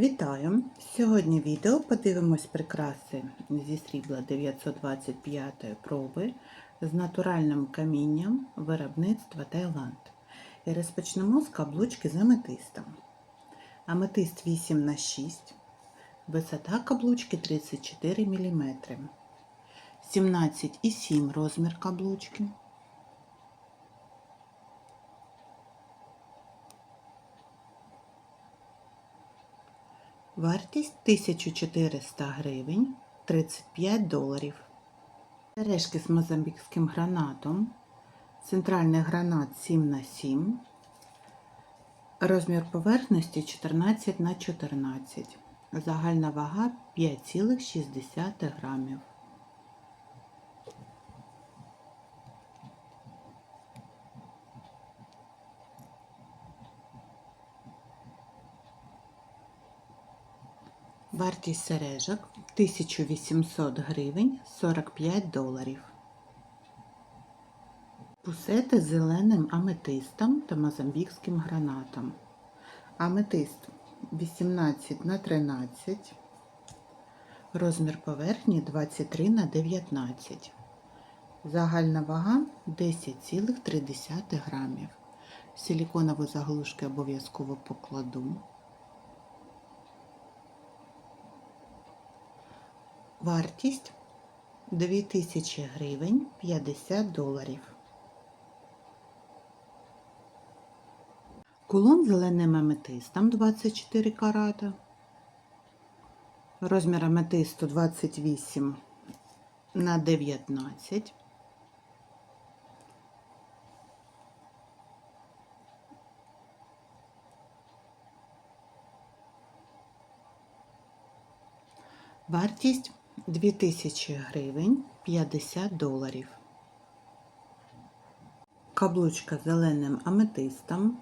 Вітаю! Сьогодні відео подивимось прикраси зі срібла 925 проби з натуральним камінням виробництва Таїланд. І розпочнемо з каблучки з аметистом. Аметист 8 на 6 висота каблучки 34 мм, 17,7 розмір каблучки. Вартість 1400 гривень 35 доларів. Сережки з мозамбікським гранатом. Центральний гранат 7 на 7 Розмір поверхності 14 на 14 Загальна вага 5,6 грамів. Вартість сережок 1800 гривень 45 доларів. Пусети з зеленим аметистом та мозамбікським гранатом. Аметист 18 на 13 Розмір поверхні 23 на 19 Загальна вага 10,3 грамів. Силіконові заглушки обов'язково покладу. Вартість 2000 гривень 50 доларів. Кулон зеленим аметистом 24 карата. Розмір аметисту 28 на 19. Вартість 2000 гривень 50 доларів. Каблучка з зеленим аметистом,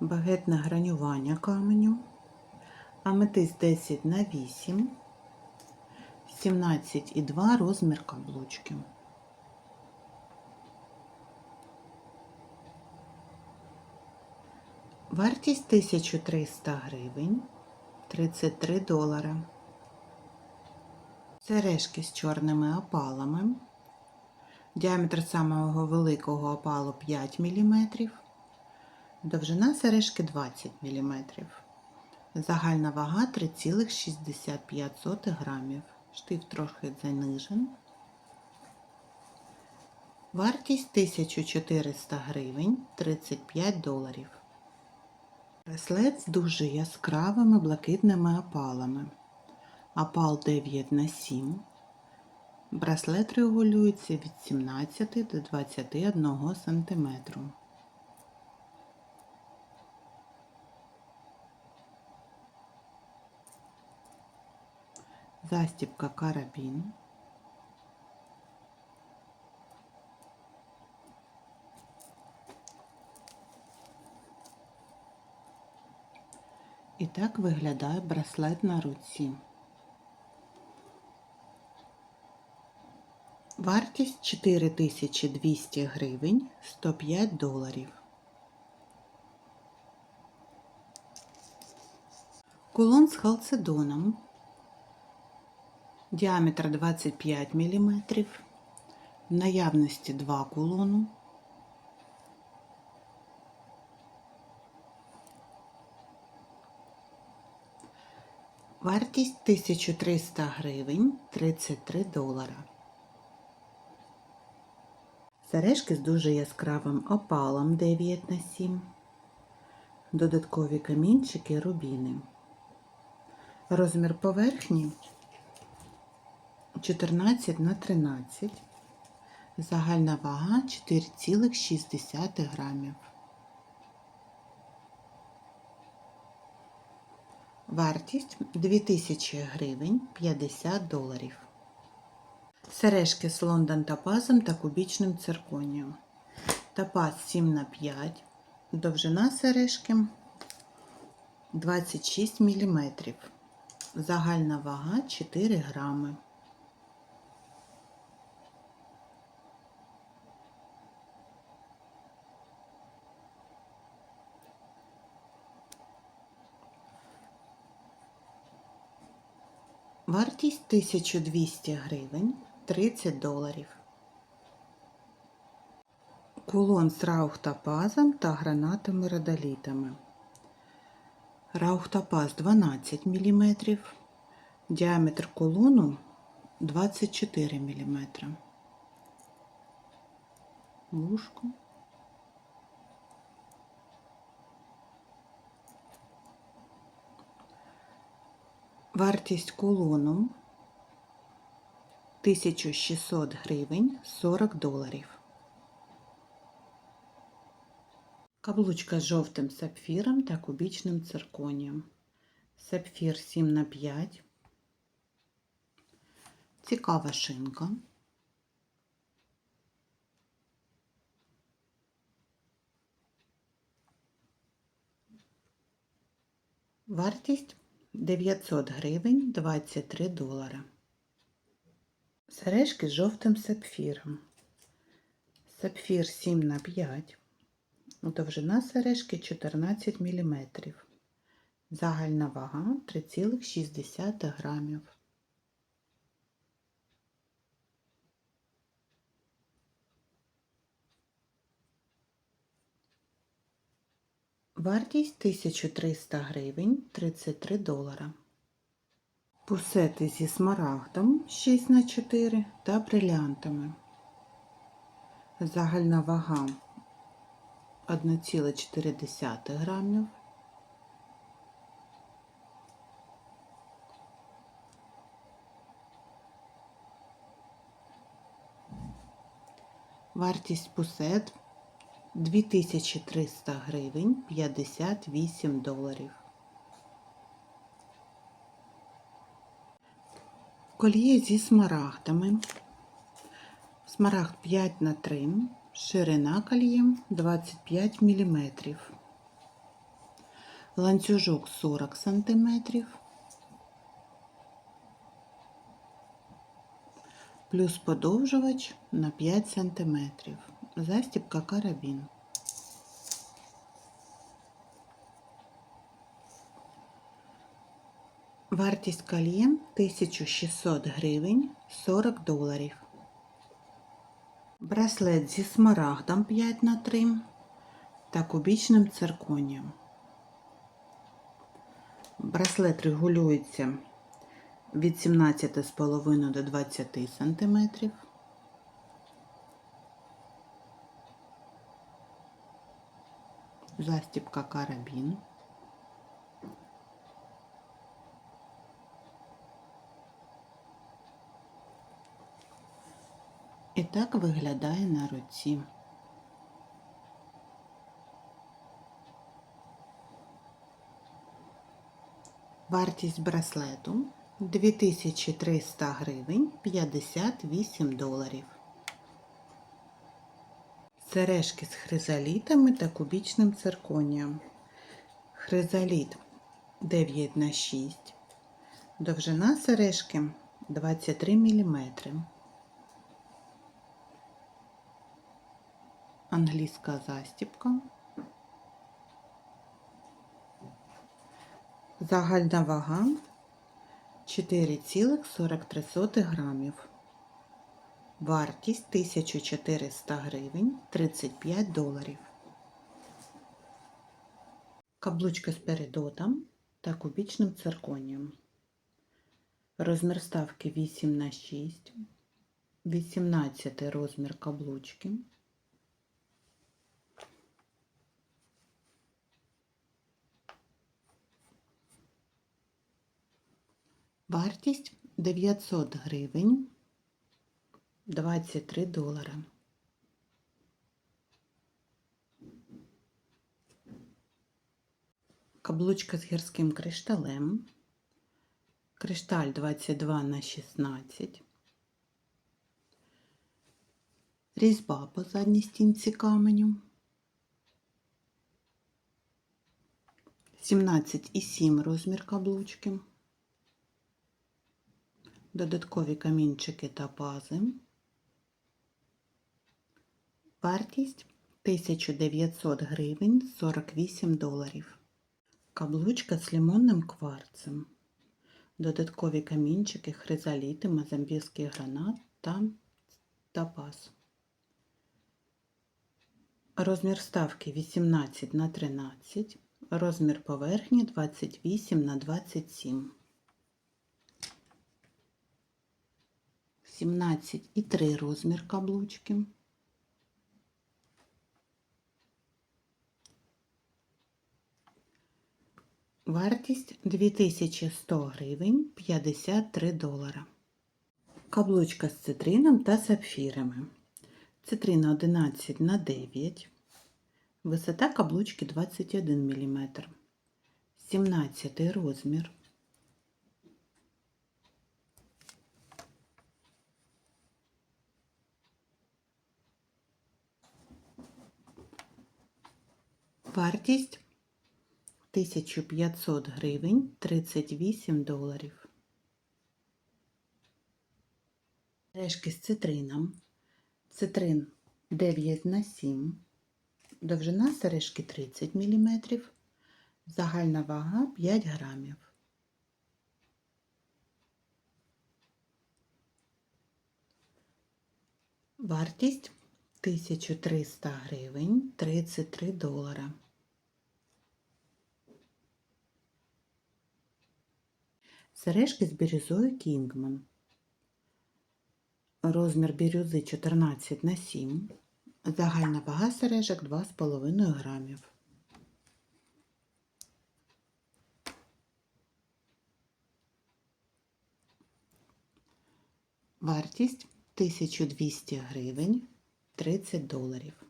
багетне гранювання каменю, аметист 10 на 8, 17,2 розмір каблучки. Вартість 1300 гривень 33 долари. Сережки з чорними опалами. Діаметр самого великого опалу 5 мм. Довжина сережки 20 мм. Загальна вага 3,65 грамів. Штиф трохи занижен. Вартість 1400 гривень 35 доларів. Браслет з дуже яскравими блакитними опалами. Опал 9 на 7. Браслет регулюється від 17 до 21 см. Застібка карабін. І так виглядає браслет на руці. Вартість 4200 гривень 105 доларів. Кулон з халцедоном. Діаметр 25 мм. В наявності два кулону. Вартість 1300 гривень 33 долара. Сережки з дуже яскравим опалом 9 на 7. Додаткові камінчики рубіни. Розмір поверхні 14 на 13. Загальна вага 4,6 грамів. Вартість 2000 гривень 50 доларів. Сережки з Лондон топазом та кубічним цирконієм. Топаз 7 на 5. Довжина сережки 26 мм. Загальна вага 4 грами. Вартість 1200 гривень 30 доларів. Кулон з раухтопазом та гранатами радолітами. Раухтопаз 12 мм. Діаметр кулону 24 мм. Вушко. Вартість кулону 1600 гривень 40 доларів. Каблучка з жовтим сапфіром та кубічним цирконієм. Сапфір 7 на 5. Цікава шинка. Вартість 900 гривень 23 долара. Сережки з жовтим сапфіром. Сапфір 7 на 5. Довжина сережки 14 мм. Загальна вага 3,6 грамів. Вартість 1300 гривень 33 долара. Пусети зі смарагдом 6 на 4 та брилянтами. Загальна вага 1,4 грамів. Вартість пусет 2300 гривень 58 доларів. Кольє зі смарагдами. Смарагд 5 на 3, ширина кольє 25 мм. Ланцюжок 40 см. Плюс подовжувач на 5 см. Застібка карабін. Вартість кольє 1600 гривень 40 доларів. Браслет зі смарагдом 5 на 3 та кубічним цирконієм. Браслет регулюється від 17,5 до 20 см. Застібка карабін. І так виглядає на руці. Вартість браслету 2300 гривень 58 доларів. Сережки з хризалітами та кубічним цирконієм. Хризаліт 9 на 6. Довжина сережки 23 мм. Англійська застіпка. Загальна вага 4,43 грамів. Вартість 1400 гривень 35 доларів. Каблучка з передотом та кубічним цирконієм. Розмір ставки 8 на 6, 18 розмір каблучки. Вартість 900 гривень 23 долара. Каблучка з гірським кришталем. Кришталь 22 на 16. Різьба по задній стінці каменю. 17,7 розмір каблучки. Додаткові камінчики та пази. Вартість 1900 гривень 48 доларів. Каблучка з лимонним кварцем. Додаткові камінчики, хризаліти, мозамбійський гранат та топаз. Розмір вставки 18 на 13, розмір поверхні 28 на 27. 17,3 розмір каблучки. Вартість 2100 гривень 53 долара. Каблучка з цитрином та сапфірами. Цитрина 11 на 9. Висота каблучки 21 мм. 17 розмір. Вартість 1500 гривень 38 доларів. Решки з цитрином. Цитрин 9 на 7. Довжина сережки 30 мм. Загальна вага 5 грамів. Вартість 1300 гривень 33 долара. Сережки з бірюзою Кінгман. Розмір бірюзи 14 на 7. Загальна вага сережок 2,5 грамів. Вартість 1200 гривень 30 доларів.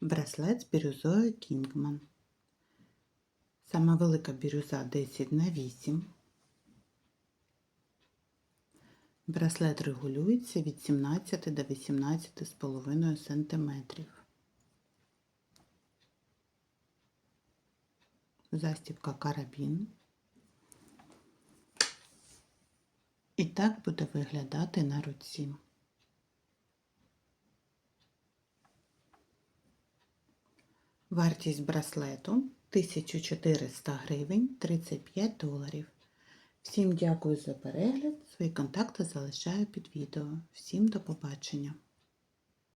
Браслет з бірюзою Кінгман. Сама велика бірюза 10 на 8. Браслет регулюється від 17 до 18,5 см. Застібка карабін. І так буде виглядати на руці. Вартість браслету 1400 гривень 35 доларів. Всім дякую за перегляд. Свої контакти залишаю під відео. Всім до побачення!